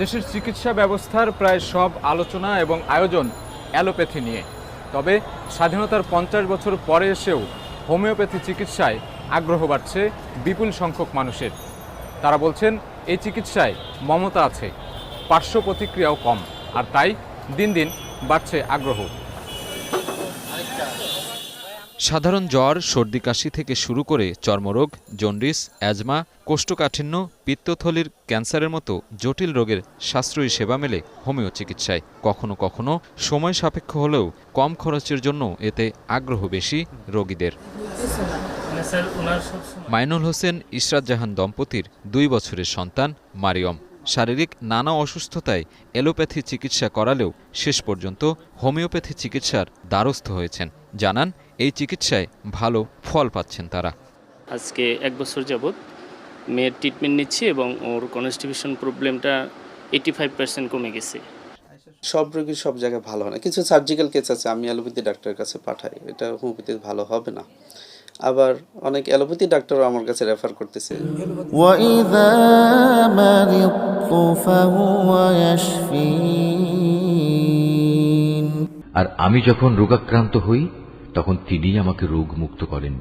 দেশের চিকিৎসা ব্যবস্থার প্রায় সব আলোচনা এবং আয়োজন অ্যালোপ্যাথি নিয়ে। তবে স্বাধীনতার পঞ্চাশ বছর পরে এসেও হোমিওপ্যাথি চিকিৎসায় আগ্রহ বাড়ছে বিপুল সংখ্যক মানুষের। তারা বলছেন, এই চিকিৎসায় মমতা আছে, পার্শ্ব প্রতিক্রিয়াও কম, আর তাই দিন দিন বাড়ছে আগ্রহ। সাধারণ জ্বর, সর্দি কাশি থেকে শুরু করে চর্মরোগ, জন্ডিস, অ্যাজমা, কোষ্ঠকাঠিন্য, পিত্তথলির ক্যান্সারের মতো জটিল রোগের সাশ্রয়ী সেবা মেলে হোমিও চিকিৎসায় কখনো কখনো সময় সাপেক্ষ হলেও কম খরচের জন্য এতে আগ্রহ বেশি রোগীদের। মাইনুল হোসেন, ইশরাত জাহান দম্পতির দুই বছরের সন্তান মারিয়ম। শারীরিক নানা অসুস্থতায় এলোপ্যাথি চিকিৎসা করালেও শেষ পর্যন্ত হোমিওপ্যাথি চিকিৎসার দ্বারস্থ হয়েছেন। জানান এই চিকিৎসায় ভালো ফল পাচ্ছেন তারা। আজকে এক বছর যাবৎ মেয়ের ট্রিটমেন্ট নিচ্ছি এবং ওর কনস্টিটিউশন প্রবলেমটা এইটি ফাইভ পার্সেন্ট কমে গেছে। সব রোগী সব জায়গায় ভালো হয় না। কিছু সার্জিক্যাল কেস আছে আমি অ্যালোপ্যাথি ডাক্তারের কাছে পাঠাই। এটা হোমিওপ্যাথি ভালো হবে না। আবার অনেক অ্যালোপ্যাথি ডাক্তারও আমার কাছে রেফার করতেছে। আর আমি যখন রোগাক্রান্ত হই তখন তিনি আমাকে রোগ মুক্ত করেন।